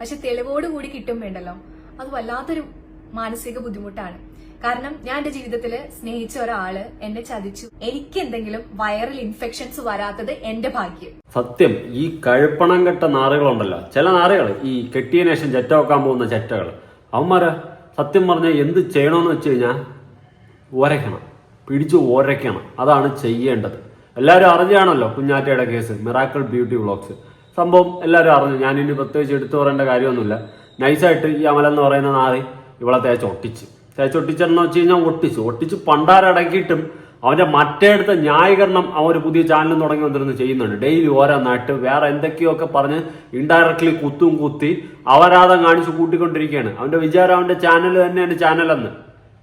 പക്ഷെ തെളിവോട് കൂടി കിട്ടുമ്പോണ്ടല്ലോ അത് വല്ലാത്തൊരു മാനസിക ബുദ്ധിമുട്ടാണ്. കാരണം ഞാൻ എന്റെ ജീവിതത്തിൽ സ്നേഹിച്ച ഒരാൾ എന്നെ ചതിച്ചു. എനിക്ക് എന്തെങ്കിലും വൈറൽ ഇൻഫെക്ഷൻസ് വരാത്തത് എന്റെ ഭാഗ്യം. സത്യം ഈ കഴുപ്പണം കെട്ട നാറുകളുണ്ടല്ലോ. ചില നാറുകൾ ഈ കെട്ടിയ ശേഷം ചെറ്റ വെക്കാൻ പോകുന്ന ചെറ്റകൾ അവന്മാര് സത്യം പറഞ്ഞ എന്ത് ചെയ്യണമെന്ന് വെച്ച് കഴിഞ്ഞാൽ ഒരയ്ക്കണം. പിടിച്ച് ഒരയ്ക്കണം. അതാണ് ചെയ്യേണ്ടത്. എല്ലാവരും അറിഞ്ഞാണല്ലോ കുഞ്ഞാറ്റയുടെ കേസ് മിറാക്കിൾ ബ്യൂട്ടി വ്ളോഗ്സ് സംഭവം എല്ലാവരും അറിഞ്ഞു. ഞാനിനി പ്രത്യേകിച്ച് എടുത്തു പറയേണ്ട കാര്യമൊന്നുമില്ല. നൈസായിട്ട് ഈ അമലെന്ന് പറയുന്ന നാറി ഇവളെ തേച്ച് ഒട്ടിച്ച് തേച്ച് ഒട്ടിച്ചെന്ന് വെച്ച് കഴിഞ്ഞാൽ ഒട്ടിച്ചു. ഒട്ടിച്ച് പണ്ടാരടക്കിയിട്ടും അവന്റെ മറ്റേടുത്ത ന്യായീകരണം അവൻ ഒരു പുതിയ ചാനൽ തുടങ്ങി വന്നിരുന്ന് ചെയ്യുന്നുണ്ട്. ഡെയിലി ഓരോ നാട്ട് വേറെ എന്തൊക്കെയൊക്കെ പറഞ്ഞ് ഇൻഡയറക്ട്ലി കുത്തും കുത്തി അവരാധം കാണിച്ച് കൂട്ടിക്കൊണ്ടിരിക്കുകയാണ്. അവന്റെ വിചാരം അവന്റെ ചാനൽ തന്നെയാണ് ചാനലെന്ന്.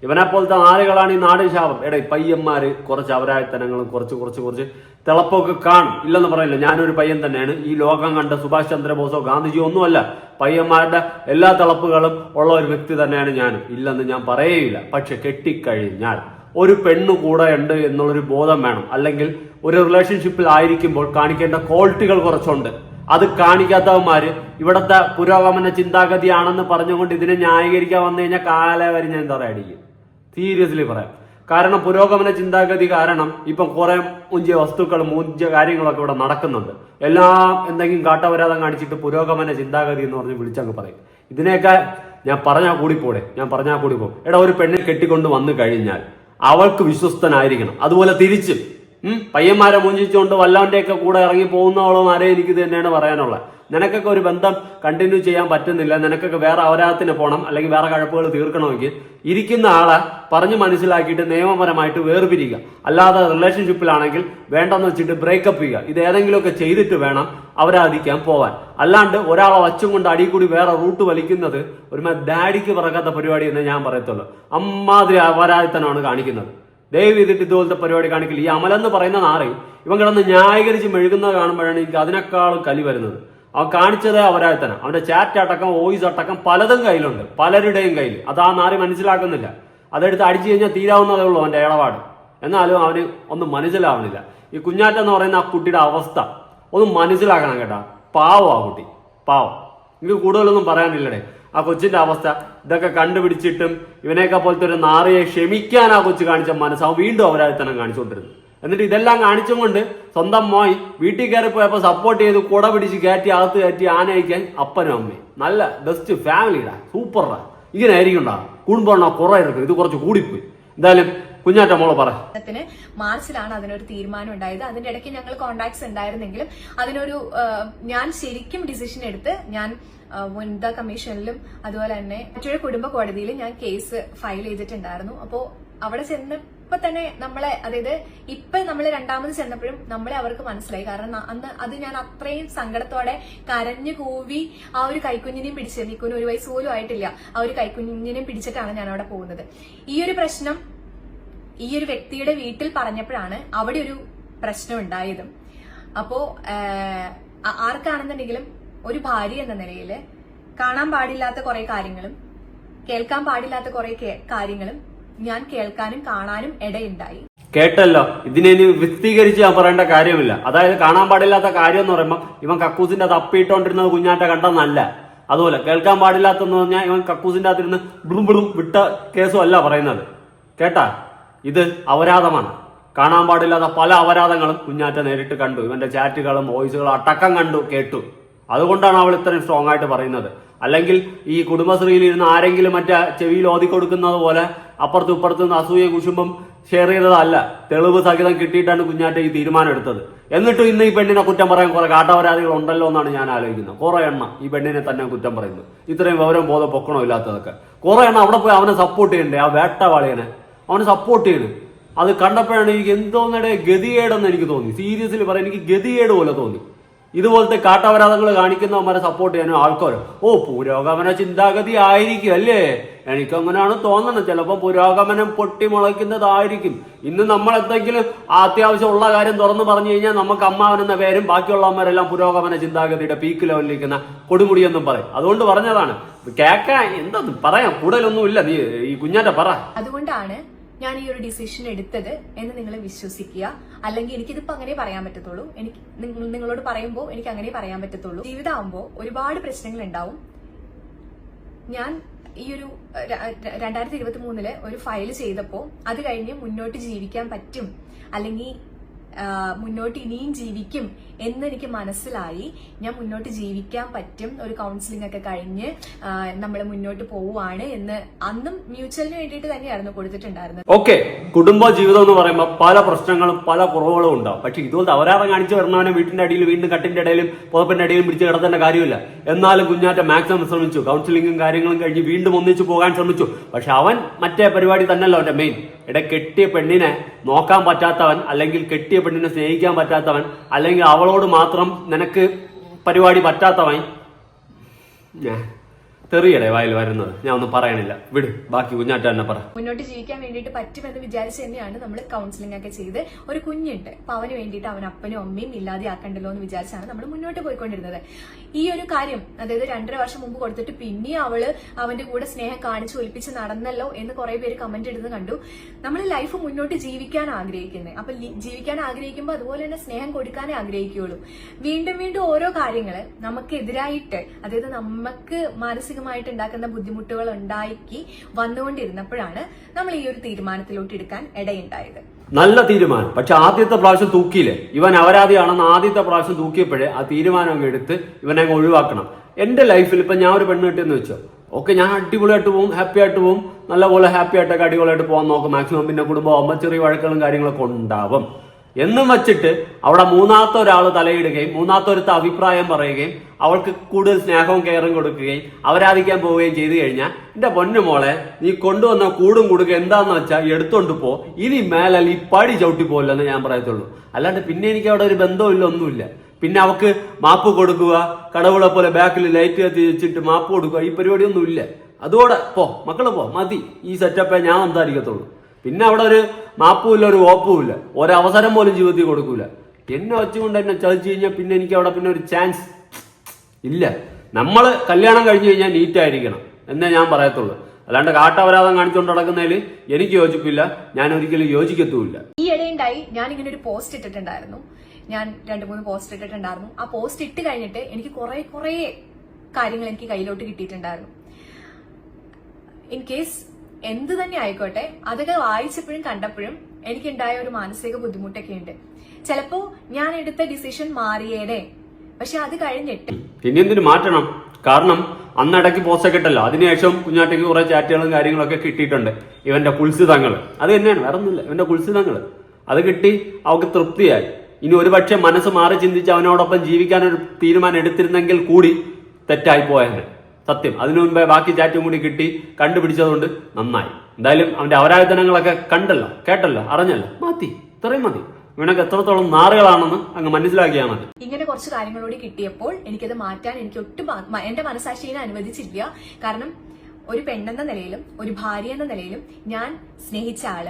ഇവനെ പോലത്തെ നാളുകളാണ് ഈ നാട് ശാപം. എടേ പയ്യന്മാര് കുറച്ച് അവരായത്തനങ്ങളും കുറച്ച് കുറച്ച് കുറച്ച് തിളപ്പൊക്കെ കാണും. ഇല്ലെന്ന് പറയില്ല ഞാനൊരു പയ്യൻ തന്നെയാണ്. ഈ ലോകം കണ്ട സുഭാഷ് ചന്ദ്രബോസോ ഗാന്ധിജിയോ ഒന്നുമല്ല. പയ്യന്മാരുടെ എല്ലാ തിളപ്പുകളും ഉള്ള ഒരു വ്യക്തി തന്നെയാണ് ഞാനും. ഇല്ലെന്ന് ഞാൻ പറയുകയില്ല പക്ഷെ കെട്ടിക്കഴിഞ്ഞാൽ ഒരു പെണ്ണു കൂടെ ഉണ്ട് എന്നുള്ളൊരു ബോധം വേണം. അല്ലെങ്കിൽ ഒരു റിലേഷൻഷിപ്പിൽ ആയിരിക്കുമ്പോൾ കാണിക്കേണ്ട ക്വാളിറ്റികൾ കുറച്ചുണ്ട്. അത് കാണിക്കാത്തവന്മാര് ഇവിടത്തെ പുരോഗമന ചിന്താഗതിയാണെന്ന് പറഞ്ഞുകൊണ്ട് ഇതിനെ ന്യായീകരിക്കാൻ വന്നു കഴിഞ്ഞാൽ കാലേ വരെ ഞാൻ അടിക്കും. സീരിയസ്ലി പറയാം. കാരണം പുരോഗമന ചിന്താഗതി കാരണം ഇപ്പം കുറെ മുഞ്ചിയ വസ്തുക്കൾ മുഞ്ചിയ കാര്യങ്ങളൊക്കെ ഇവിടെ നടക്കുന്നുണ്ട്. എല്ലാം എന്തെങ്കിലും കാട്ടവരാതം കാണിച്ചിട്ട് പുരോഗമന ചിന്താഗതി എന്ന് പറഞ്ഞ് വിളിച്ചങ്ങ് പറയും. ഇതിനെയൊക്കെ ഞാൻ പറഞ്ഞാൽ കൂടിപ്പോടെ ഞാൻ പറഞ്ഞാൽ കൂടി പോകും എടാ ഒരു പെണ്ണിനെ കെട്ടിക്കൊണ്ട് വന്നു കഴിഞ്ഞാൽ അവൾക്ക് വിശ്വസ്തനായിരിക്കണം. അതുപോലെ തിരിച്ചും. പയ്യന്മാരെ മുഞ്ചിച്ചുകൊണ്ട് വല്ലാണ്ടെയൊക്കെ കൂടെ ഇറങ്ങി പോകുന്നവളുമാരെ എനിക്ക് തന്നെയാണ് പറയാനുള്ളത്. നിനക്കൊക്കെ ഒരു ബന്ധം കണ്ടിന്യൂ ചെയ്യാൻ പറ്റുന്നില്ല. നിനക്കൊക്കെ വേറെ അവരാത്തിന് പോകണം അല്ലെങ്കിൽ വേറെ കഴപ്പുകൾ തീർക്കണമെങ്കിൽ ഇരിക്കുന്ന ആളെ പറഞ്ഞു മനസ്സിലാക്കിയിട്ട് നിയമപരമായിട്ട് വേർപിരിക്കുക അല്ലാതെ റിലേഷൻഷിപ്പിലാണെങ്കിൽ വേണ്ടെന്ന് വെച്ചിട്ട് ബ്രേക്കപ്പ് ചെയ്യുക. ഇത് ഏതെങ്കിലുമൊക്കെ ചെയ്തിട്ട് വേണം അവരാധിക്കാൻ പോവാൻ. അല്ലാണ്ട് ഒരാളെ വച്ചും കൊണ്ട് അടി കൂടി വേറെ റൂട്ട് വലിക്കുന്നത് ഒരു ഡാഡിക്ക് പറക്കാത്ത പരിപാടി എന്ന് ഞാൻ പറയത്തുള്ളൂ. അമ്മാതിരി അപരാധിത്തനമാണ് കാണിക്കുന്നത്. ദയവ് ചെയ്തിട്ട് ഇതുപോലത്തെ പരിപാടി കാണിക്കില്ല. ഈ അമലെന്ന് പറയുന്ന നാറി ഇവൻ കിടന്ന് ന്യായീകരിച്ച് മെഴുകുന്നത് കാണുമ്പോഴാണ് എനിക്ക് അതിനേക്കാളും കലി വരുന്നത്. അവൻ കാണിച്ചത് അവരായത്തന അവന്റെ ചാറ്റ് അടക്കം വോയിസ് അടക്കം പലതും കയ്യിലുണ്ട്. പലരുടെയും കയ്യിൽ. അത് ആ നാറി മനസ്സിലാക്കുന്നില്ല. അതെടുത്ത് അടിച്ചു കഴിഞ്ഞാൽ തീരാവുന്നതേ ഉള്ളൂ അവന്റെ ഇടപാട്. എന്നാലും അവന് ഒന്നും മനസ്സിലാവുന്നില്ല. ഈ കുഞ്ഞാറ്റ എന്ന് പറയുന്ന ആ കുട്ടിയുടെ അവസ്ഥ ഒന്ന് മനസ്സിലാക്കണം കേട്ടാ. പാവം ആ കുട്ടി. പാവം. എനിക്ക് കൂടുതലൊന്നും പറയാനില്ലടേ. ആ കൊച്ചിന്റെ അവസ്ഥ ഇതൊക്കെ കണ്ടുപിടിച്ചിട്ടും ഇവനെയൊക്കെ പോലത്തെ ഒരു നാറിയെ ക്ഷമിക്കാൻ ആ കൊച്ചു കാണിച്ച മനസ്സാവും വീണ്ടും അവരായി തന്നെ കാണിച്ചുകൊണ്ടിരുന്നു. എന്നിട്ട് ഇതെല്ലാം കാണിച്ചും കൊണ്ട് സ്വന്തം മോയ് വീട്ടിൽ കയറി പോയപ്പോൾ സപ്പോർട്ട് ചെയ്ത് കുട പിടിച്ച് കയറ്റി അകത്ത് കയറ്റി ആനയിക്കാൻ അപ്പനും അമ്മയും. നല്ല ബെസ്റ്റ് ഫാമിലിയുടെ സൂപ്പറാ ഇങ്ങനെ ആയിരിക്കും ഉണ്ടാകും കുടുംബം കുറേ എടുക്കും ഇത് കുറച്ച് കൂടിപ്പോയി. എന്തായാലും കുഞ്ഞാറ്റ മോൾ പറ. മാർച്ചിലാണ് അതിനൊരു തീരുമാനം ഉണ്ടായത്. അതിന്റെ ഇടയ്ക്ക് ഞങ്ങൾ കോണ്ടാക്ട്സ് ഉണ്ടായിരുന്നെങ്കിലും അതിനൊരു ഞാൻ ശരിക്കും ഡിസിഷൻ എടുത്ത് ഞാൻ വനിതാ കമ്മീഷനിലും അതുപോലെ തന്നെ മറ്റൊരു കുടുംബ കോടതിയിലും ഞാൻ കേസ് ഫയൽ ചെയ്തിട്ടുണ്ടായിരുന്നു. അപ്പോൾ അവിടെ ചെന്ന് ചെന്നപ്പോ തന്നെ നമ്മളെ അതായത് ഇപ്പൊ നമ്മൾ രണ്ടാമത് ചെന്നപ്പോഴും നമ്മളെ അവർക്ക് മനസ്സിലായി. കാരണം അന്ന് അത് ഞാൻ അത്രയും സങ്കടത്തോടെ കരഞ്ഞു കൂവി ആ ഒരു കൈക്കുഞ്ഞിനെയും പിടിച്ച് നിൽക്കുന്ന ഒരു വയസ്സ് പോലും ആയിട്ടില്ല. ആ ഒരു കൈക്കുഞ്ഞിനെയും പിടിച്ചിട്ടാണ് ഞാൻ അവിടെ പോകുന്നത്. ഈ ഒരു പ്രശ്നം ഈ ഒരു വ്യക്തിയുടെ വീട്ടിൽ പറഞ്ഞപ്പോഴാണ് അവിടെ ഒരു പ്രശ്നം ഉണ്ടായതും. അപ്പോ ആർക്കാണെന്നുണ്ടെങ്കിലും ഒരു ഭാര്യ എന്ന നിലയിൽ കാണാൻ പാടില്ലാത്ത കുറെ കാര്യങ്ങളും കേൾക്കാൻ പാടില്ലാത്ത കുറെ കാര്യങ്ങളും ഞാൻ കേൾക്കാനും കാണാനും ഇടയുണ്ടായി. കേട്ടല്ലോ. ഇതിനെ ഇനി വിസ്തീകരിച്ച് ഞാൻ പറയേണ്ട കാര്യമില്ല. അതായത് കാണാൻ പാടില്ലാത്ത കാര്യം എന്ന് പറയുമ്പോൾ ഇവൻ കക്കൂസിന്റെ തപ്പിയിട്ടോണ്ടിരുന്നത് കുഞ്ഞാറ്റ കണ്ടെന്നല്ല. അതുപോലെ കേൾക്കാൻ പാടില്ലാത്തെന്ന് പറഞ്ഞാൽ ഇവൻ കക്കൂസിന്റെ അകത്തിരുന്ന് ബിളും ബിളും വിട്ട കേസും അല്ല പറയുന്നത്. കേട്ടാ? ഇത് അപരാധമാണ്. കാണാൻ പാടില്ലാത്ത പല അപരാധങ്ങളും കുഞ്ഞാറ്റ നേരിട്ട് കണ്ടു. ഇവന്റെ ചാറ്റുകളും വോയിസുകളും അടക്കം കണ്ടു കേട്ടു. അതുകൊണ്ടാണ് അവൾ ഇത്രയും സ്ട്രോങ് ആയിട്ട് പറയുന്നത്. അല്ലെങ്കിൽ ഈ കുടുംബശ്രീയിൽ ഇരുന്ന് ആരെങ്കിലും മറ്റേ ചെവിയിൽ ഓതി കൊടുക്കുന്നത് പോലെ അപ്പുറത്തും ഇപ്പുറത്തും അസൂയ കുശുംബം ഷെയർ ചെയ്തതല്ല. തെളിവ് സഹിതം കിട്ടിയിട്ടാണ് കുഞ്ഞാറ്റ ഈ തീരുമാനം എടുത്തത് എന്നിട്ടും ഇന്ന് ഈ പെണ്ണിനെ കുറ്റം പറയാൻ കുറെ കാട്ടപരാധികൾ ഉണ്ടല്ലോ എന്നാണ് ഞാൻ ആലോചിക്കുന്നത്. കുറെ എണ്ണം ഈ പെണ്ണിനെ തന്നെ കുറ്റം പറയുന്നു. ഇത്രയും വിവരം ബോധം പൊക്കണോ ഇല്ലാത്തതൊക്കെ. കുറെ എണ്ണം അവിടെ പോയി അവനെ സപ്പോർട്ട് ചെയ്യണ്ടേ ആ വേട്ടവാളിയനെ അവനെ സപ്പോർട്ട് ചെയ്യണേ. അത് കണ്ടപ്പോഴാണ് എനിക്ക് എന്തോന്നടെ ഗതികേടെന്ന് എനിക്ക് തോന്നി. സീരിയസ്ലി പറയാൻ എനിക്ക് ഗതികേട് പോലെ തോന്നി. ഇതുപോലത്തെ കാട്ടപരാധങ്ങൾ കാണിക്കുന്നവന്മാരെ സപ്പോർട്ട് ചെയ്യാനും ആൾക്കാർ ഓ പുരോഗമന ചിന്താഗതി ആയിരിക്കും അല്ലേ? എനിക്കങ്ങനെയാണ് തോന്നുന്നത്. ചിലപ്പോൾ പുരോഗമനം പൊട്ടിമുളയ്ക്കുന്നതായിരിക്കും. ഇന്ന് നമ്മൾ എന്തെങ്കിലും അത്യാവശ്യമുള്ള കാര്യം തുറന്നു പറഞ്ഞു കഴിഞ്ഞാൽ നമുക്ക് അമ്മാവൻ എന്ന പേരും ബാക്കിയുള്ളവന്മാരെല്ലാം പുരോഗമന ചിന്താഗതിയുടെ പീക്ക് ലെവലിലിരിക്കുന്ന കൊടുമുടിയെന്നും പറയും. അതുകൊണ്ട് പറഞ്ഞതാണ്. കേക്കാ എന്താ പറയാം. കൂടുതലൊന്നുമില്ല. നീ ഈ കുഞ്ഞാറ്റ പറ. അതുകൊണ്ടാണ് ഞാൻ ഈ ഒരു ഡിസിഷൻ എടുത്തത് എന്ന് നിങ്ങൾ വിശ്വസിക്കുക. അല്ലെങ്കിൽ എനിക്കിതിപ്പോ അങ്ങനെ പറയാൻ പറ്റത്തുള്ളൂ. എനിക്ക് നിങ്ങളോട് പറയുമ്പോൾ എനിക്ക് അങ്ങനെ പറയാൻ പറ്റത്തുള്ളൂ. ജീവിതമാകുമ്പോൾ ഒരുപാട് പ്രശ്നങ്ങൾ ഉണ്ടാവും ഞാൻ ഈ ഒരു രണ്ടായിരത്തി ഇരുപത്തി മൂന്നിൽ ഒരു ഫയൽ ചെയ്തപ്പോൾ അത് കഴിഞ്ഞ് മുന്നോട്ട് ജീവിക്കാൻ പറ്റും. അല്ലെങ്കിൽ മുന്നോട്ട് ഇനിയും ജീവിക്കും എന്ന് എനിക്ക് മനസ്സിലായി. ഞാൻ മുന്നോട്ട് ജീവിക്കാൻ പറ്റും. ഒരു കൗൺസിലിംഗ് ഒക്കെ കഴിഞ്ഞ് നമ്മൾ മുന്നോട്ട് പോവുകയാണ് എന്ന് അന്നും മ്യൂച്വലിന് വേണ്ടിയിട്ട് തന്നെയായിരുന്നു കൊടുത്തിട്ടുണ്ടായിരുന്നത്. ഓക്കെ. കുടുംബ ജീവിതം എന്ന് പറയുമ്പോൾ പല പ്രശ്നങ്ങളും പല കുറവുകളും ഉണ്ടാവും. പക്ഷെ ഇതുപോലെ അവരാതെ കാണിച്ചു വരണവനെ വീട്ടിന്റെ അടിയിൽ വീണ്ടും കട്ടിന്റെ ഇടയിലും പുതപ്പിന്റെ അടിയിലും പിടിച്ച് കിടത്തേണ്ട കാര്യമില്ല. എന്നാലും കുഞ്ഞാറ്റ മാക്സിമം ശ്രമിച്ചു. കൗൺസിലിംഗും കാര്യങ്ങളും കഴിഞ്ഞ് വീണ്ടും ഒന്നിച്ചു പോകാൻ ശ്രമിച്ചു. പക്ഷെ അവൻ മറ്റേ പരിപാടി തന്നെയല്ലോ അവന്റെ മെയിൻ ഇട കെട്ടിയ പെണ്ണിനെ നോക്കാൻ പറ്റാത്തവൻ അല്ലെങ്കിൽ കെട്ടിയ പെണ്ണിനെ സ്നേഹിക്കാൻ പറ്റാത്തവൻ അല്ലെങ്കിൽ അവളോട് മാത്രം നിനക്ക് പരിപാടി പറ്റാത്തവൻ. ഞാൻ തെറിയടേ വായിൽ വരുന്നത്? ഞാൻ ഒന്നും പറയണില്ല. വിട് ബാക്കി കുഞ്ഞാറ്റ തന്നെ പറ. മുന്നോട്ട് ജീവിക്കാൻ വേണ്ടിയിട്ട് പറ്റുമെന്ന് വിചാരിച്ച് തന്നെയാണ് നമ്മൾ കൗൺസിലിംഗ് ഒക്കെ ചെയ്ത് ഒരു കുഞ്ഞുണ്ട്. അപ്പൊ അവന് വേണ്ടിട്ട് അവൻ അപ്പനും അമ്മയും ഇല്ലാതെ ആക്കണ്ടല്ലോ എന്ന് വിചാരിച്ചാണ് നമ്മൾ മുന്നോട്ട് പോയിക്കൊണ്ടിരുന്നത്. ഈ ഒരു കാര്യം അതായത് രണ്ടര വർഷം മുമ്പ് കൊടുത്തിട്ട് പിന്നെ അവൾ അവന്റെ കൂടെ സ്നേഹം കാണിച്ചു ഒലിപ്പിച്ച് നടന്നല്ലോ എന്ന് കുറെ പേര് കമന്റ് ഇടുന്നത് കണ്ടു. നമ്മൾ ലൈഫ് മുന്നോട്ട് ജീവിക്കാൻ ആഗ്രഹിക്കുന്നത് അപ്പൊ ജീവിക്കാൻ ആഗ്രഹിക്കുമ്പോൾ അതുപോലെ തന്നെ സ്നേഹം കൊടുക്കാനേ ആഗ്രഹിക്കുകയുള്ളൂ. വീണ്ടും വീണ്ടും ഓരോ കാര്യങ്ങൾ നമുക്കെതിരായിട്ട് അതായത് നമുക്ക് മാനസികമായിട്ട് ഉണ്ടാക്കുന്ന ബുദ്ധിമുട്ടുകൾ ഉണ്ടാക്കി വന്നുകൊണ്ടിരുന്നപ്പോഴാണ് നമ്മൾ ഈ ഒരു തീരുമാനത്തിലോട്ട് എടുക്കാൻ ഇടയുണ്ടായത്. നല്ല തീരുമാനം. പക്ഷെ ആദ്യത്തെ പ്രാവശ്യം തൂക്കിയില്ലേ? ഇവൻ അപരാധിയാണെന്ന് ആദ്യത്തെ പ്രാവശ്യം തൂക്കിയപ്പോഴേ ആ തീരുമാനം അങ്ങ് എടുത്ത് ഇവനെ അങ്ങ് ഒഴിവാക്കണം. എന്റെ ലൈഫിൽ ഇപ്പൊ ഞാൻ ഒരു പെണ്ണ് കിട്ടിയെന്ന് വെച്ചോ? ഓക്കെ ഞാൻ അടിപൊളിയായിട്ട് പോകും ഹാപ്പി ആയിട്ട് പോകും നല്ലപോലെ ഹാപ്പി ആയിട്ടൊക്കെ അടിപൊളിയായിട്ട് പോകാൻ നോക്കും. മാക്സിമം പിന്നെ കുടുംബം ആകുമ്പോൾ ചെറിയ വഴക്കുകളും കാര്യങ്ങളൊക്കെ ഉണ്ടാവും. എന്നും വച്ചിട്ട് അവിടെ മൂന്നാമത്തെ ഒരാൾ തലയിടുകയും മൂന്നാമത്തെ അഭിപ്രായം പറയുകയും അവൾക്ക് കൂടുതൽ സ്നേഹവും കെയറും കൊടുക്കുകയും അവരാധിക്കാൻ പോവുകയും ചെയ്തു കഴിഞ്ഞാൽ എന്റെ പൊന്നു മോളെ നീ കൊണ്ടുവന്ന കൂടും കൊടുക്കുക എന്താന്ന് വെച്ചാൽ എടുത്തോണ്ട് പോ. ഇനി മേലല്ല ഈ പടി ചവിട്ടി പോലെന്ന് ഞാൻ പറയത്തുള്ളൂ. അല്ലാണ്ട് പിന്നെ എനിക്ക് അവിടെ ഒരു ബന്ധമില്ല ഒന്നുമില്ല. പിന്നെ അവക്ക് മാപ്പ് കൊടുക്കുക കടവുളെ പോലെ ബാക്കിൽ ലൈറ്റ് കത്തി വെച്ചിട്ട് മാപ്പ് കൊടുക്കുക ഈ പരിപാടിയൊന്നും ഇല്ല. അതോടെ പോ മക്കൾ പോ മതി. ഈ സെറ്റപ്പേ ഞാൻ സംസാരിക്കത്തുള്ളൂ. പിന്നെ അവിടെ ഒരു മാപ്പുമില്ല ഒരു ഓപ്പുമില്ല. ഒരവസരം പോലും ജീവിതത്തിൽ കൊടുക്കൂല. എന്നെ വെച്ചുകൊണ്ട് എന്നെ ചതിച്ചു കഴിഞ്ഞാൽ പിന്നെ എനിക്ക് അവിടെ പിന്നെ ഒരു ചാൻസ് ഇല്ല. നമ്മൾ കല്യാണം കഴിഞ്ഞു കഴിഞ്ഞാൽ നീറ്റ് ആയിരിക്കണം എന്നേ ഞാൻ പറയത്തുള്ളൂ. അല്ലാണ്ട് കാട്ടപരാധം കാണിച്ചുകൊണ്ട് നടക്കുന്നതിൽ എനിക്ക് യോജിപ്പില്ല ഞാൻ ഒരിക്കലും യോജിക്കത്തുമില്ല. ഈ ഇടയുണ്ടായി ഞാൻ ഇങ്ങനെ ഒരു പോസ്റ്റ് ഇട്ടിട്ടുണ്ടായിരുന്നു. ഞാൻ രണ്ട് മൂന്ന് പോസ്റ്റ് ഇട്ടിട്ടുണ്ടായിരുന്നു. ആ പോസ്റ്റ് ഇട്ട് കഴിഞ്ഞിട്ട് എനിക്ക് കുറെ കുറെ കാര്യങ്ങൾ എനിക്ക് കയ്യിലോട്ട് കിട്ടിയിട്ടുണ്ടായിരുന്നു. ഇൻ കേസ് എന്ത് തന്നെ ആയിക്കോട്ടെ അതൊക്കെ വായിച്ചപ്പോഴും കണ്ടപ്പോഴും എനിക്കുണ്ടായ ഒരു മാനസിക ബുദ്ധിമുട്ടൊക്കെ ഉണ്ട്. ചിലപ്പോ ഞാൻ എടുത്ത ഡിസിഷൻ മാറിയേനെ. പക്ഷെ അത് കഴിഞ്ഞിട്ട് പിന്നെ എന്തിനു മാറ്റണം? കാരണം അന്നിടയ്ക്ക് പോസ്റ്റൊക്കെ ഇട്ടല്ലോ. അതിനുശേഷം കുഞ്ഞാറ്റയ്ക്ക് കുറെ ചാറ്റുകളും കാര്യങ്ങളൊക്കെ കിട്ടിയിട്ടുണ്ട്. ഇവന്റെ കുൽസിതങ്ങൾ. അത് തന്നെയാണ് വേറെ ഒന്നുമില്ല ഇവന്റെ കുൽസിതങ്ങൾ. അത് കിട്ടി അവൾക്ക് തൃപ്തിയായി. ഇനി ഒരുപക്ഷെ മനസ്സ് മാറി ചിന്തിച്ച് അവനോടൊപ്പം ജീവിക്കാൻ ഒരു തീരുമാനം എടുത്തിരുന്നെങ്കിൽ കൂടി തെറ്റായി പോയേനെ. സത്യം. അതിനു മുൻപേ ബാക്കി ചാറ്റും കൂടി കിട്ടി കണ്ടുപിടിച്ചതുകൊണ്ട് നന്നായി. എന്തായാലും അവന്റെ അവരായുധനങ്ങളൊക്കെ കണ്ടല്ലോ കേട്ടല്ലോ അറിഞ്ഞല്ലോ. മതി ഇത്രയും മതി. ഇവനൊക്കെ എത്രത്തോളം നാറുകളാണെന്ന് അങ്ങ് മനസ്സിലാക്കിയാൽ മതി. ഇങ്ങനെ കുറച്ച് കാര്യങ്ങളോട് കിട്ടിയപ്പോൾ എനിക്കത് മാറ്റാൻ എനിക്ക് ഒട്ടും എന്റെ മനസാക്ഷിനെ അനുവദിച്ചില്ല. കാരണം ഒരു പെണ്ണെന്ന നിലയിലും ഒരു ഭാര്യ എന്ന നിലയിലും ഞാൻ സ്നേഹിച്ച ആൾ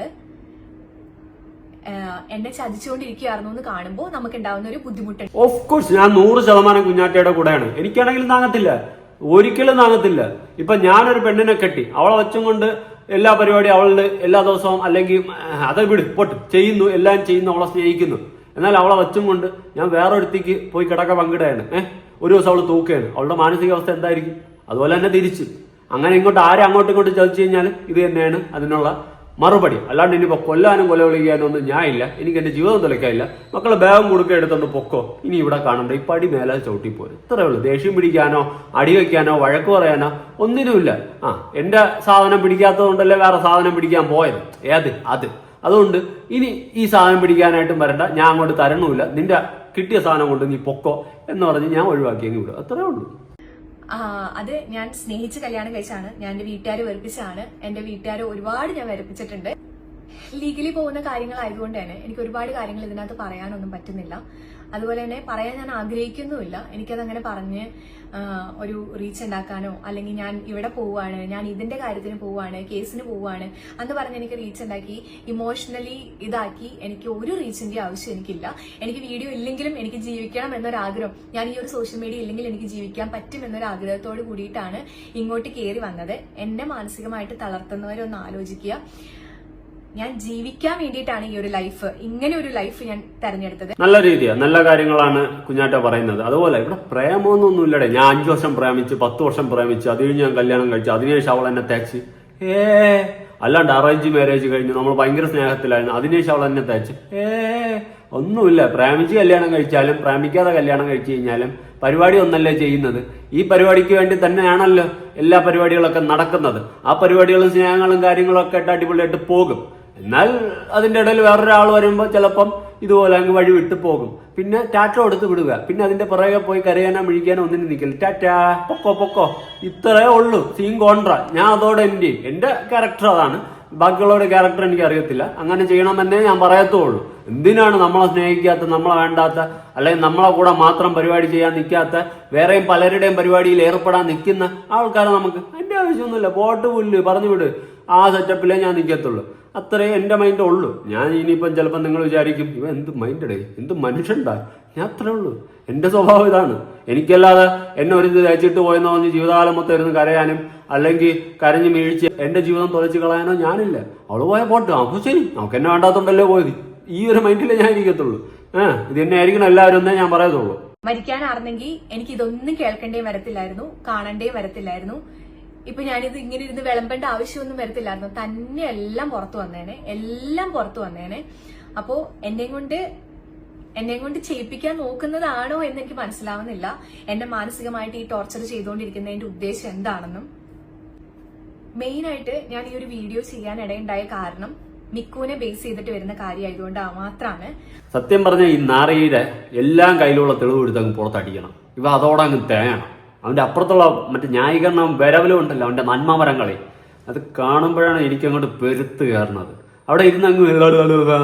എന്നെ ചതിച്ചുകൊണ്ടിരിക്കുകയായിരുന്നു എന്ന് കാണുമ്പോൾ നമുക്ക് ഉണ്ടാവുന്ന ഒരു ബുദ്ധിമുട്ടുണ്ട് ഓഫ് കോഴ്സ് ഞാൻ നൂറ് ശതമാനം കുഞ്ഞാറ്റയുടെ കൂടെയാണ്. എനിക്കാണെങ്കിലും താങ്ങത്തില്ല. ഒരിക്കലും താങ്ങത്തില്ല ഇപ്പൊ ഞാനൊരു പെണ്ണിനെ കെട്ടി അവളെ വെച്ചും കൊണ്ട് എല്ലാ പരിപാടിയും അവളുടെ എല്ലാ ദിവസവും അല്ലെങ്കിൽ അത് വിട് പൊട്ട് ചെയ്യുന്നു എല്ലാം ചെയ്യുന്നു അവളെ സ്നേഹിക്കുന്നു. എന്നാൽ അവളെ വെച്ചും കൊണ്ട് ഞാൻ വേറൊരുത്തിക്ക് പോയി കിടക്ക പങ്കിടുകയാണ്. ഏഹ് ഒരു ദിവസം അവൾ തൂക്കുകയാണ്. അവളുടെ മാനസികാവസ്ഥ എന്തായിരിക്കും? അതുപോലെ തന്നെ തിരിച്ച്. അങ്ങനെ ഇങ്ങോട്ട് ആരെ അങ്ങോട്ടും ഇങ്ങോട്ടും ചതിച്ചു കഴിഞ്ഞാൽ ഇത് തന്നെയാണ് അതിനുള്ള മറുപടി. അല്ലാണ്ട് ഇനിയിപ്പോ കൊല്ലാനും കൊല വിളിക്കാനും ഒന്നും ഞാൻ ഇല്ല എനിക്ക് എന്റെ ജീവിതം തുലക്കാനില്ല മക്കളെ ബാഗും കൊടുക്കുക എടുത്തോണ്ട് പൊക്കോ. ഇനി ഇവിടെ കാണണ്ട. ഈ പടി മേലെ ചവിട്ടി പോരും. ഇത്രേ ഉള്ളൂ. ദേഷ്യം പിടിക്കാനോ അടി വയ്ക്കാനോ വഴക്ക് പറയാനോ ഒന്നിനുമില്ല. ആ എന്റെ സാധനം പിടിക്കാത്തതുകൊണ്ടല്ലേ വേറെ സാധനം പിടിക്കാൻ പോയത്? ഏത്? അത്. അതുകൊണ്ട് ഇനി ഈ സാധനം പിടിക്കാനായിട്ടും വരണ്ട. ഞാൻ അങ്ങോട്ട് തരണമില്ല. നിന്റെ കിട്ടിയ സാധനം കൊണ്ട് നീ പൊക്കോ എന്ന് പറഞ്ഞ് ഞാൻ ഒഴിവാക്കിയെങ്കിൽ വിടും. അത്രേ ഉള്ളൂ. അത് ഞാൻ സ്നേഹിച്ച് കല്യാണം കഴിച്ചാണ്. ഞാൻ എന്റെ വീട്ടുകാർ വെറുപ്പിച്ചാണ്. എന്റെ വീട്ടുകാർ ഒരുപാട് ഞാൻ വെറുപ്പിച്ചിട്ടുണ്ട്. ലീഗലി പോകുന്ന കാര്യങ്ങളായതുകൊണ്ട് തന്നെ എനിക്ക് ഒരുപാട് കാര്യങ്ങൾ ഇതിനകത്ത് പറയാനൊന്നും പറ്റുന്നില്ല. അതുപോലെ തന്നെ പറയാൻ ഞാൻ ആഗ്രഹിക്കുന്നുമില്ല. എനിക്കതങ്ങനെ പറഞ്ഞ് ഒരു റീച്ച് ഉണ്ടാക്കാനോ അല്ലെങ്കിൽ ഞാൻ ഇവിടെ പോവാണ് ഞാൻ ഇതിന്റെ കാര്യത്തിന് പോവാണ് കേസിന് പോവാണ് എന്ന് പറഞ്ഞ് എനിക്ക് റീച്ച് ഉണ്ടാക്കി ഇമോഷണലി ഇതാക്കി എനിക്ക് ഒരു റീച്ചിന്റെ ആവശ്യം എനിക്കില്ല. എനിക്ക് വീഡിയോ ഇല്ലെങ്കിലും എനിക്ക് ജീവിക്കണം എന്നൊരാഗ്രഹം ഞാൻ ഈ ഒരു സോഷ്യൽ മീഡിയ ഇല്ലെങ്കിൽ എനിക്ക് ജീവിക്കാൻ പറ്റും എന്നൊരാഗ്രഹത്തോട് കൂടിയിട്ടാണ് ഇങ്ങോട്ട് കയറി വന്നത്. എന്നെ മാനസികമായിട്ട് തളർത്തുന്നവരൊന്ന് ആലോചിക്കുക. ഞാൻ ജീവിക്കാൻ വേണ്ടിയിട്ടാണ് ഈ ഒരു ലൈഫ് ഇങ്ങനെ ഒരു ലൈഫ് ഞാൻ തെരഞ്ഞെടുത്തത്. നല്ല രീതിയാണ് നല്ല കാര്യങ്ങളാണ് കുഞ്ഞാട്ട പറയുന്നത്. അതുപോലെ ഇവിടെ പ്രേമമൊന്നും ഇല്ലടേ ഞാൻ അഞ്ചു വർഷം പ്രേമിച്ച് പത്ത് വർഷം പ്രേമിച്ച് അത് കഴിഞ്ഞ് ഞാൻ കല്യാണം കഴിച്ചു അതിനുശേഷം അവൾ എന്നെ തേച്ച്. ഏ അല്ലാണ്ട് അറേഞ്ച് മാരേജ് കഴിഞ്ഞു നമ്മൾ ഭയങ്കര സ്നേഹത്തിലായിരുന്നു. അതിനുശേഷം അവൾ എന്നെ തേച്ച്. ഏ ഒന്നുമില്ല. പ്രേമിച്ച് കല്യാണം കഴിച്ചാലും പ്രേമിക്കാതെ കല്യാണം കഴിച്ചു കഴിഞ്ഞാലും പരിപാടി ഒന്നല്ലേ ചെയ്യുന്നത്. ഈ പരിപാടിക്ക് വേണ്ടി തന്നെയാണല്ലോ എല്ലാ പരിപാടികളൊക്കെ നടക്കുന്നത്. ആ പരിപാടികളും സ്നേഹങ്ങളും കാര്യങ്ങളും ഒക്കെ ആയിട്ട് അടിപൊളിയായിട്ട് പോകും. എന്നാൽ അതിന്റെ ഇടയിൽ വേറൊരാൾ വരുമ്പോൾ ചിലപ്പം ഇതുപോലെ അങ്ങ് വഴി വിട്ടു പോകും. പിന്നെ ടാറ്റോ കൊടുത്ത് വിടുക. പിന്നെ അതിന്റെ പുറകെ പോയി കരയാനോ മിഴിക്കാനോ ഒന്നിനും നിൽക്കില്ല ടാറ്റ. പൊക്കോ പൊക്കോ. ഇത്രയേ ഉള്ളൂ. സീൻ കോൺട്ര ഞാൻ അതോടെ എന്റെ എന്റെ ക്യാരക്ടർ അതാണ്. ബാക്കിയുള്ളവരുടെ ക്യാരക്ടർ എനിക്ക് അറിയത്തില്ല. അങ്ങനെ ചെയ്യണമെന്നേ ഞാൻ പറയത്തുള്ളൂ. എന്തിനാണ് നമ്മളെ സ്നേഹിക്കാത്ത നമ്മളെ വേണ്ടാത്ത അല്ലെങ്കിൽ നമ്മളെ കൂടെ മാത്രം പരിപാടി ചെയ്യാൻ നിൽക്കാത്ത വേറെയും പലരുടെയും പരിപാടിയിൽ ഏർപ്പെടാൻ നിൽക്കുന്ന ആൾക്കാരെ നമുക്ക്? എന്റെ ആവശ്യമൊന്നുമില്ല. പോട്ട് പുല്ല്. പറഞ്ഞു വിട്. ആ സെറ്റപ്പിലേ ഞാൻ നിൽക്കത്തുള്ളൂ അത്രേ എന്റെ മൈൻഡ് ഉള്ളൂ. ഞാൻ ഇനിയിപ്പം ചിലപ്പോൾ നിങ്ങൾ വിചാരിക്കും ഇവ എന്ത് മൈൻഡടേ എന്ത് മനുഷ്യണ്ടാ ഞാൻ അത്രേ ഉള്ളൂ. എന്റെ സ്വഭാവം ഇതാണ്. എനിക്കല്ലാതെ എന്നെ ഒരു ഇത് തേച്ചിട്ട് പോയെന്ന് പറഞ്ഞ് ജീവിതകാലം മൊത്തം ഇരുന്ന് കരയാനും അല്ലെങ്കിൽ കരഞ്ഞ് വീഴ്ച എന്റെ ജീവിതം തുലച്ച് കളയാനോ ഞാനില്ല. അവൾ പോയ പോട്ട്. അപ്പോൾ ശരി. നമുക്ക് എന്നെ വേണ്ടാത്തോണ്ടല്ലേ പോയത്? ഈ ഒരു മൈൻഡിലേ ഞാൻ ഇരിക്കത്തുള്ളൂ. ഏഹ് ഇത് എന്നെ ആയിരിക്കണം എല്ലാവരും എന്നേ ഞാൻ പറയത്തുള്ളൂ. മരിക്കാനാർന്നെങ്കിൽ എനിക്ക് ഇതൊന്നും കേൾക്കേണ്ടേ വരത്തില്ലായിരുന്നു. കാണണ്ടേ വരത്തില്ലായിരുന്നു. ഇപ്പൊ ഞാനിത് ഇങ്ങനെ ഇരുന്ന് വിളമ്പേണ്ട ആവശ്യമൊന്നും വരത്തില്ലായിരുന്നു. തന്നെ എല്ലാം പുറത്തു വന്നേനെ. എല്ലാം പുറത്തു വന്നേനെ. അപ്പോ എന്നെ കൊണ്ട് എന്നെ കൊണ്ട് ചെയ്യിപ്പിക്കാൻ നോക്കുന്നതാണോ എന്ന് എനിക്ക് മനസ്സിലാവുന്നില്ല. എന്നെ മാനസികമായിട്ട് ഈ ടോർച്ചർ ചെയ്തുകൊണ്ടിരിക്കുന്നതിന്റെ ഉദ്ദേശം എന്താണെന്നും. മെയിൻ ആയിട്ട് ഞാൻ ഈ ഒരു വീഡിയോ ചെയ്യാൻ ഇടയുണ്ടായ കാരണം മിക്കുവിനെ ബേസ് ചെയ്തിട്ട് വരുന്ന കാര്യമായതുകൊണ്ട് മാത്രമാണ് സത്യം പറഞ്ഞ ഈ നാരയുടെ എല്ലാം കയ്യിലുള്ള തെളിവ് എടുത്ത് അങ്ങ് പുറത്തടിക്കണം. ഇവ അതോടെ അങ്ങ് അവന്റെ അപ്പുറത്തുള്ള മറ്റേ ന്യായീകരണം വരവലും ഉണ്ടല്ലോ അവന്റെ നന്മമരങ്ങളെ. അത് കാണുമ്പോഴാണ് എനിക്ക് അങ്ങോട്ട് പെരുത്ത് കയറുന്നത്. അവിടെ ഇരുന്ന് അങ്ങ്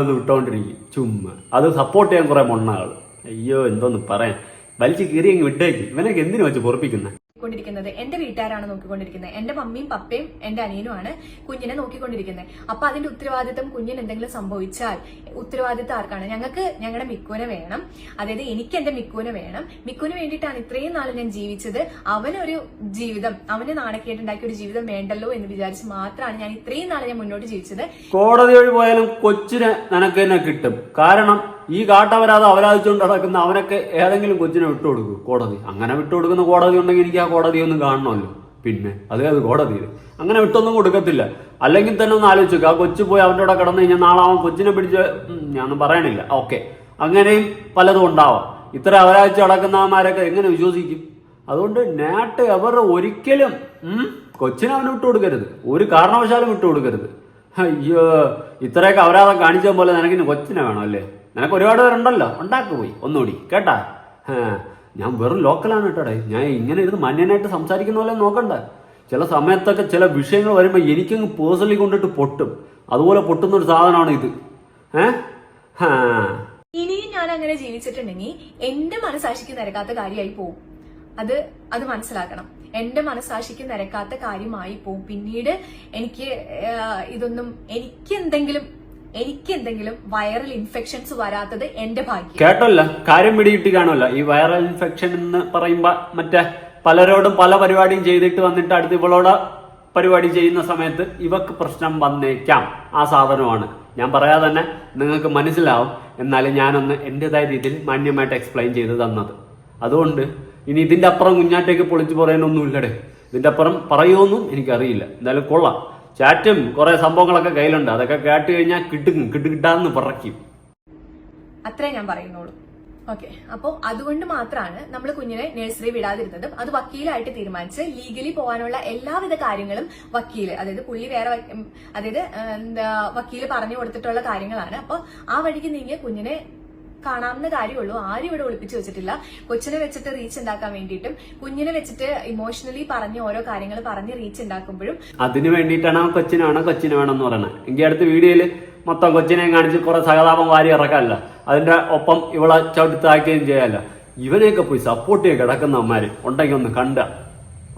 എന്ന് വിട്ടോണ്ടിരിക്കും. ചുമ്മാ. അത് സപ്പോർട്ട് ചെയ്യാൻ കുറെ മൊണ്ണകൾ അയ്യോ എന്തോന്ന് പറയാൻ. വലിച്ചു കീറി അങ്ങ് വിട്ടേക്ക്. ഇവനൊക്കെ എന്തിനു വെച്ച് പൊറപ്പിക്കുന്നത് നോക്കിക്കൊണ്ടിരിക്കുന്നത്. എന്റെ വീട്ടുകാരാണ് നോക്കിക്കൊണ്ടിരിക്കുന്നത്. എന്റെ മമ്മിയും പപ്പയും എന്റെ അനിയനുമാണ് കുഞ്ഞിനെ നോക്കിക്കൊണ്ടിരിക്കുന്നത്. അപ്പൊ അതിന്റെ ഉത്തരവാദിത്തം കുഞ്ഞിന് എന്തെങ്കിലും സംഭവിച്ചാൽ ഉത്തരവാദിത്തം ആർക്കാണ്? ഞങ്ങൾക്ക് ഞങ്ങളുടെ മിക്കുവിനെ വേണം. അതായത് എനിക്ക് എന്റെ മിക്കുവിനെ വേണം. മിക്കുവിന് വേണ്ടിയിട്ടാണ് ഇത്രയും നാൾ ഞാൻ ജീവിച്ചത്. അവനൊരു ജീവിതം അവന് നാണക്കേട്ടുണ്ടാക്കിയ ഒരു ജീവിതം വേണ്ടല്ലോ എന്ന് വിചാരിച്ച് മാത്രമാണ് ഞാൻ ഇത്രയും നാൾ ഞാൻ മുന്നോട്ട് ജീവിച്ചത്. കോടതി വഴി പോയാലും കൊച്ചിനെ നിനക്ക് തന്നെ കിട്ടും. കാരണം ഈ കാട്ടവരാതെ അവരാധിച്ചുകൊണ്ട് നടക്കുന്ന അവനൊക്കെ ഏതെങ്കിലും കൊച്ചിനെ വിട്ടുകൊടുക്കും. കോടതി. അങ്ങനെ വിട്ടുകൊടുക്കുന്ന കോടതി ഉണ്ടെങ്കിൽ എനിക്ക് ആ കോടതി ഒന്നും കാണണമല്ലോ. പിന്നെ അതേ അത് കോടതിയിൽ അങ്ങനെ വിട്ടൊന്നും കൊടുക്കത്തില്ല. അല്ലെങ്കിൽ തന്നെ ഒന്ന് ആലോചിച്ചു ആ കൊച്ചു പോയി അവന്റെ കൂടെ കിടന്നു കഴിഞ്ഞാൽ നാളെ അവൻ കൊച്ചിനെ പിടിച്ച് ഞാനൊന്നും പറയണില്ല. ഓക്കെ. അങ്ങനെയും പലതും ഉണ്ടാവാം. ഇത്ര അവരാഴ്ച നടക്കുന്നവന്മാരൊക്കെ എങ്ങനെ വിശ്വസിക്കും? അതുകൊണ്ട് നാട്ട് അവർ ഒരിക്കലും കൊച്ചിനെ അവന് വിട്ടുകൊടുക്കരുത്. ഒരു കാരണവശാലും വിട്ടുകൊടുക്കരുത്. അയ്യോ ഇത്രയൊക്കെ അവരാതെ കാണിച്ച പോലെ നിനക്കിന് കൊച്ചിനെ വേണം അല്ലേ നിനക്ക് ഒരുപാട് പേരുണ്ടല്ലോ. ഉണ്ടാക്കി പോയി. ഒന്നുകൂടി. കേട്ടാ? ഞാൻ വെറും ലോക്കലാണ് കേട്ടോടെ ഞാൻ ഇങ്ങനെ ഇരുന്ന് മന്യനായിട്ട് സംസാരിക്കുന്ന പോലെ നോക്കണ്ട. ചില സമയത്തൊക്കെ ചില വിഷയങ്ങൾ വരുമ്പോൾ എനിക്കങ്ങ് പേഴ്സണലി കൊണ്ടിട്ട് പൊട്ടും. അതുപോലെ പൊട്ടുന്ന ഒരു സാധനമാണ് ഇത്. ഏഹ് ഹാ. ഇനിയും ഞാൻ അങ്ങനെ ജീവിച്ചിട്ടുണ്ടെങ്കിൽ എന്റെ മനസാക്ഷിക്ക് നിരക്കാത്ത കാര്യമായി പോകും അത് അത് മനസ്സിലാക്കണം. എന്റെ മനസാക്ഷിക്ക് നിരക്കാത്ത കാര്യമായി പോകും പിന്നീട് എനിക്ക് ഇതൊന്നും എനിക്ക് എന്തെങ്കിലും എനിക്ക് എന്തെങ്കിലും വൈറൽ ഇൻഫെക്ഷൻസ് വരാത്തത് എന്റെ ഭാഗ്യം. കേട്ടല്ല? കാര്യം പിടികിട്ടി കാണുമല്ല. ഈ വൈറൽ ഇൻഫെക്ഷൻ എന്ന് പറയുമ്പോ മറ്റേ പലരോടും പല പരിപാടിയും ചെയ്തിട്ട് വന്നിട്ട് അടുത്ത് ഇവളോട് പരിപാടി ചെയ്യുന്ന സമയത്ത് ഇവക്ക് പ്രശ്നം വന്നേക്കാം. ആ സാധനമാണ്. ഞാൻ പറയാതെ തന്നെ നിങ്ങൾക്ക് മനസ്സിലാവും. എന്നാലും ഞാനൊന്ന് എന്റേതായ രീതിയിൽ മാന്യമായിട്ട് എക്സ്പ്ലെയിൻ ചെയ്ത് തന്നത്. അതുകൊണ്ട് ഇനി ഇതിന്റെ അപ്പുറം കുഞ്ഞാറ്റേക്ക് പൊളിച്ചു പറയാനൊന്നും ഇല്ലടേ ഇതിന്റെ അപ്പുറം പറയുമോന്നും എനിക്കറിയില്ല. എന്തായാലും കൊള്ളാം. ചാറ്റും കുറെ സംഭവങ്ങളൊക്കെ കയ്യിലുണ്ട്. അതൊക്കെ കേട്ട് കഴിഞ്ഞാൽ കിട്ടും കിട്ടുകിട്ടാന്ന് പറയ്ക്കും. അത്രേ ഞാൻ പറയുന്നുള്ളൂ. ഓക്കെ. അപ്പോൾ അതുകൊണ്ട് മാത്രമാണ് നമ്മൾ കുഞ്ഞിനെ നഴ്സറി വിടാതിരുന്നത് അത് വക്കീലായിട്ട് തീരുമാനിച്ച് ലീഗലി പോകാനുള്ള എല്ലാവിധ കാര്യങ്ങളും വക്കീൽ അതായത് പുള്ളി വേറെ അതായത് വക്കീൽ പറഞ്ഞു കൊടുത്തിട്ടുള്ള കാര്യങ്ങളാണ്. അപ്പോൾ ആ വഴിക്ക് നീങ്ങിയ കുഞ്ഞിനെ കാണാവുന്ന കാര്യമുള്ളൂ. ആരും ഇവിടെ ഒളിപ്പിച്ചു വെച്ചിട്ടില്ല. കൊച്ചിനെ വെച്ചിട്ട് റീച്ച് ഉണ്ടാക്കാൻ വേണ്ടിയിട്ടും കുഞ്ഞിനെ വെച്ചിട്ട് ഇമോഷണലി പറഞ്ഞ് ഓരോ കാര്യങ്ങൾ പറഞ്ഞ് റീച്ച് ഉണ്ടാക്കുമ്പോഴും അതിന് വേണ്ടിയിട്ടാണ് കൊച്ചിന് കൊച്ചിനെ വേണം കൊച്ചിന് വേണം എന്ന് പറയുന്നത്. എങ്കിൽ അടുത്ത വീഡിയോയിൽ മൊത്തം കൊച്ചിനെ കാണിച്ച് കുറെ സഹതാപം വാരി ഇറക്കാമല്ലോ. അതിന്റെ ഒപ്പം ഇവളെ ചവിട്ടിത്താക്കുകയും ചെയ്യാല്ല ഇവനെയൊക്കെ പോയി സപ്പോർട്ട് ചെയ്യാൻ കിടക്കുന്ന അമ്മമാര് ഉണ്ടെങ്കിൽ ഒന്ന് കണ്ട.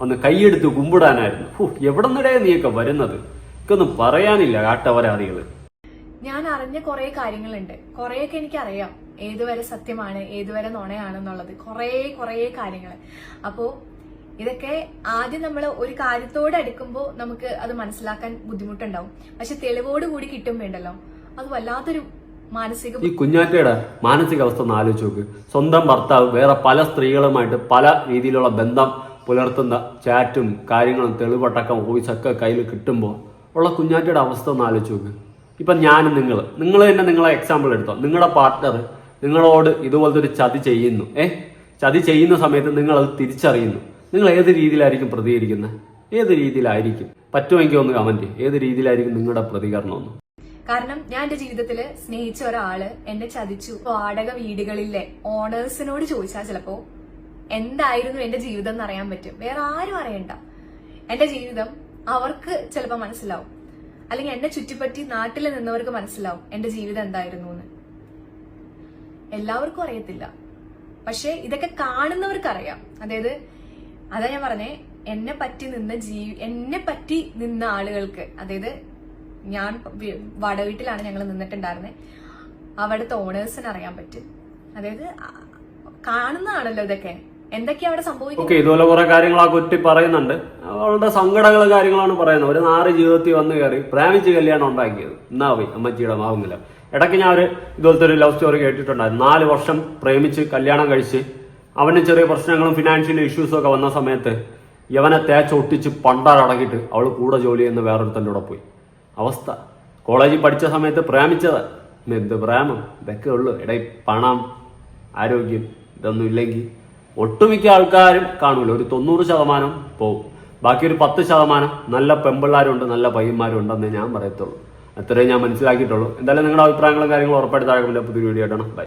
ഒന്ന് കൈയെടുത്ത് കുമ്പിടാനായിരുന്നു. ഹു എവിടെ നിന്നിടേ നീയൊക്കെ വരുന്നത്? എനിക്കൊന്നും പറയാനില്ല കാട്ടവരാതികൾ ഞാൻ അറിഞ്ഞ കുറെ കാര്യങ്ങളുണ്ട്. കുറെയൊക്കെ എനിക്കറിയാം. ഏതുവരെ സത്യമാണ് ഏതുവരെ നുണയാണെന്നുള്ളത് കുറേ കുറേ കാര്യങ്ങൾ. അപ്പോൾ ഇതൊക്കെ ആദ്യം നമ്മൾ ഒരു കാര്യത്തോട് അടുക്കുമ്പോൾ നമുക്ക് അത് മനസ്സിലാക്കാൻ ബുദ്ധിമുട്ടുണ്ടാവും. പക്ഷെ തെളിവോട് കൂടി വേണ്ടല്ലോ. അത് വല്ലാത്തൊരു മാനസിക ഈ കുഞ്ഞാറ്റയുടെ മാനസികാവസ്ഥ ഒന്ന് ആലോചിച്ച് നോക്ക്. സ്വന്തം ഭർത്താവ് വേറെ പല സ്ത്രീകളുമായിട്ട് പല രീതിയിലുള്ള ബന്ധം പുലർത്തുന്ന ചാറ്റും കാര്യങ്ങളും തെളിവട്ടക്കം ഓയിസൊക്കെ കയ്യിൽ കിട്ടുമ്പോൾ ഉള്ള കുഞ്ഞാറ്റയുടെ അവസ്ഥ ഒന്ന് ആലോചിച്ച് നോക്ക്. ഇപ്പം ഞാനും നിങ്ങൾ നിങ്ങൾ തന്നെ നിങ്ങളെ എക്സാമ്പിൾ എടുത്തോ. നിങ്ങളുടെ പാർട്ട്ണർ നിങ്ങളോട് ഇതുപോലത്തെ ഒരു ചതി ചെയ്യുന്നു. ഏ? ചതി ചെയ്യുന്ന സമയത്ത് നിങ്ങൾ അത് തിരിച്ചറിയുന്നു. നിങ്ങൾ ഏത് രീതിയിലായിരിക്കും പ്രതികരിക്കുന്നത്? ഏത് രീതിയിലായിരിക്കും? പറ്റുമെങ്കിൽ ഒന്ന് കമന്റ് ഏത് രീതിയിലായിരിക്കും നിങ്ങളുടെ പ്രതികരണം ഒന്ന് കാരണം ഞാൻ എന്റെ ജീവിതത്തിൽ സ്നേഹിച്ച ഒരാൾ എന്നെ ചതിച്ചു. വാടക വീടുകളിലെ ഓണേഴ്സിനോട് ചോദിച്ചാൽ ചിലപ്പോ എന്തായിരുന്നു എന്റെ ജീവിതം എന്ന് അറിയാൻ പറ്റും. വേറെ ആരും അറിയണ്ട. എന്റെ ജീവിതം അവർക്ക് ചിലപ്പോ മനസ്സിലാവും. അല്ലെങ്കിൽ എന്നെ ചുറ്റിപ്പറ്റി നാട്ടിൽ നിന്നവർക്ക് മനസ്സിലാവും എന്റെ ജീവിതം എന്തായിരുന്നു എന്ന്. എല്ലാവർക്കും അറിയത്തില്ല. പക്ഷെ ഇതൊക്കെ കാണുന്നവർക്ക് അറിയാം അതായത് അതാ ഞാൻ പറഞ്ഞേ എന്നെ പറ്റി നിന്ന ജീ എന്നെ പറ്റി നിന്ന ആളുകൾക്ക് അതായത് ഞാൻ വടവീട്ടിലാണ് ഞങ്ങൾ നിന്നിട്ടുണ്ടായിരുന്നത് അവിടുത്തെ ഓണേഴ്സിന് അറിയാൻ പറ്റും. അതായത് കാണുന്ന കാണുന്നതാണല്ലോ ഇതൊക്കെ. എന്തൊക്കെയാ അവിടെ സംഭവിക്കുന്നത്? ഇതുപോലെ കുറെ കാര്യങ്ങൾ ആ കുറ്റി പറയുന്നുണ്ട്. അവളുടെ സങ്കടങ്ങൾ കാര്യങ്ങളാണ് പറയുന്നത്. ഒരു നാറ് ജീവിതത്തിൽ വന്നു കയറി പ്രേമിച്ച് കല്യാണം ഉണ്ടാക്കിയത്. എന്നാ പോയി അമ്മച്ചിയുടെ മാവുന്നില്ല ഇടയ്ക്ക് ഞാൻ ഒരു ഇതുപോലത്തെ ഒരു ലവ് സ്റ്റോറി കേട്ടിട്ടുണ്ടായിരുന്നു. നാല് വർഷം പ്രേമിച്ച് കല്യാണം കഴിച്ച് അവന് ചെറിയ പ്രശ്നങ്ങളും ഫിനാൻഷ്യൽ ഇഷ്യൂസും ഒക്കെ വന്ന സമയത്ത് യവനെ തേച്ചൊട്ടിച്ച് പണ്ടാറടക്കിയിട്ട് അവൾ കൂടെ ജോലി ചെയ്യുന്ന വേറൊരുത്തന്റെ കൂടെ പോയി. അവസ്ഥ. കോളേജിൽ പഠിച്ച സമയത്ത് പ്രേമിച്ചത്. എന്ത് പ്രേമം? ഇതൊക്കെ ഉള്ളു. ഇടയിൽ പണം ആരോഗ്യം ഇതൊന്നും ഇല്ലെങ്കിൽ ഒട്ടുമിക്ക ആൾക്കാരും കാണൂല. ഒരു തൊണ്ണൂറ് ശതമാനം പോവും. ബാക്കി ഒരു പത്ത് ശതമാനം നല്ല പെമ്പിള്ളാരുണ്ട് നല്ല പയ്യന്മാരും ഉണ്ടെന്നേ ഞാൻ പറയത്തുള്ളൂ. അത്രയും ഞാൻ മനസ്സിലാക്കിയിട്ടുള്ളൂ. എന്തായാലും നിങ്ങളുടെ അഭിപ്രായങ്ങളും കാര്യങ്ങളും ഉറപ്പായിട്ട് താഴെ പുതിയ വീഡിയോ ആയിട്ടാണ് ബൈ